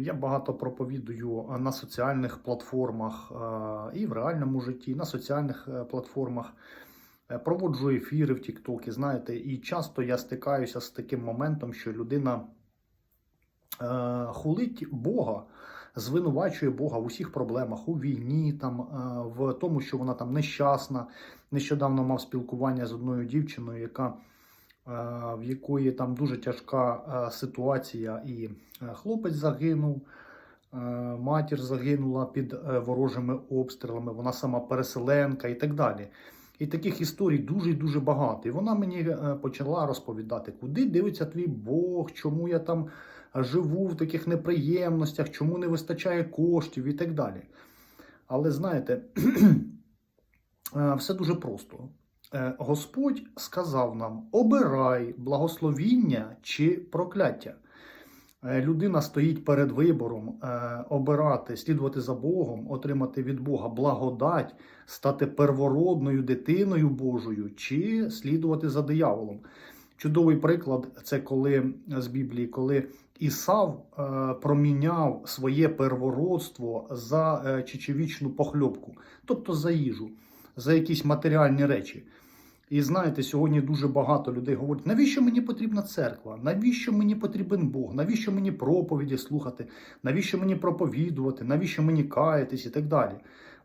Я багато проповідую на соціальних платформах і в реальному житті, на соціальних е, платформах. Е, Проводжу ефіри в TikTok, знаєте, і часто я стикаюся з таким моментом, що людина е, хулить Бога, звинувачує Бога в усіх проблемах, у війні, там, в тому, що вона там нещасна. Нещодавно мав спілкування з одною дівчиною, яка, в якої там дуже тяжка е, ситуація, і е, хлопець загинув. е, Матір загинула під е, ворожими обстрілами, вона сама переселенка і так далі. І таких історій дуже і дуже багато. І вона мені е, почала розповідати, куди дивиться твій Бог, чому я там живу в таких неприємностях, чому не вистачає коштів і так далі. Але знаєте, е, все дуже просто. Е, Господь сказав нам: обирай благословіння чи прокляття. Е, Людина стоїть перед вибором е, обирати, слідувати за Богом, отримати від Бога благодать, стати первородною дитиною Божою чи слідувати за дияволом. Чудовий приклад це коли з Біблії, коли Ісав проміняв своє первородство за чечевічну похльопку, тобто за їжу, за якісь матеріальні речі. І знаєте, сьогодні дуже багато людей говорять, навіщо мені потрібна церква? Навіщо мені потрібен Бог? Навіщо мені проповіді слухати? Навіщо мені проповідувати? Навіщо мені каятись і так далі?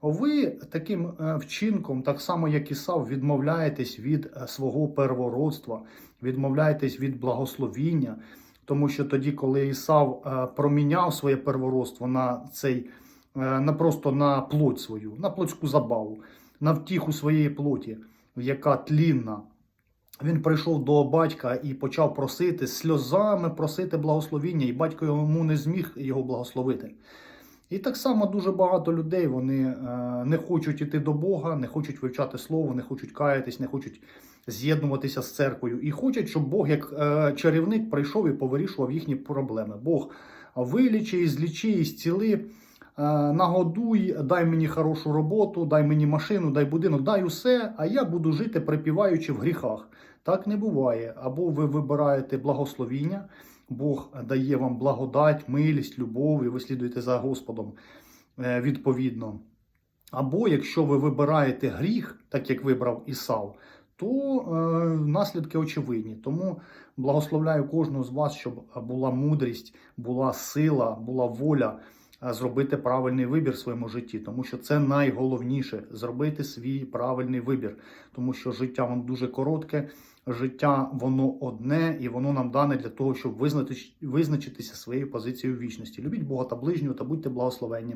Ви таким е, вчинком, так само як Ісав, відмовляєтесь від е, свого первородства, відмовляєтесь від благословіння, тому що тоді, коли Ісав е, проміняв своє первородство на цей, на просто на плоть свою, на плотську забаву, на втіху своєї плоті, яка тлінна. Він прийшов до батька і почав просити сльозами просити благословіння, і батько йому не зміг його благословити. І так само дуже багато людей вони е, не хочуть іти до Бога, не хочуть вивчати слово, не хочуть каятись, не хочуть з'єднуватися з церквою. І хочуть, щоб Бог, як е, чарівник, прийшов і повирішував їхні проблеми. Бог вилічи, злічи, зціли, нагодуй, дай мені хорошу роботу, дай мені машину, дай будинок, дай усе, а я буду жити припіваючи в гріхах. Так не буває. Або ви вибираєте благословіння. Бог дає вам благодать, милість, любов, і ви слідуєте за Господом е, відповідно. Або якщо ви вибираєте гріх, так як вибрав Ісав, то е, наслідки очевидні. Тому благословляю кожного з вас, щоб була мудрість, була сила, була воля е, зробити правильний вибір в своєму житті, тому що це найголовніше зробити свій правильний вибір, тому що життя воно дуже коротке. Життя воно одне і воно нам дане для того, щоб визначитися своєю позицією в вічності. Любіть Бога та ближнього та будьте благословенні.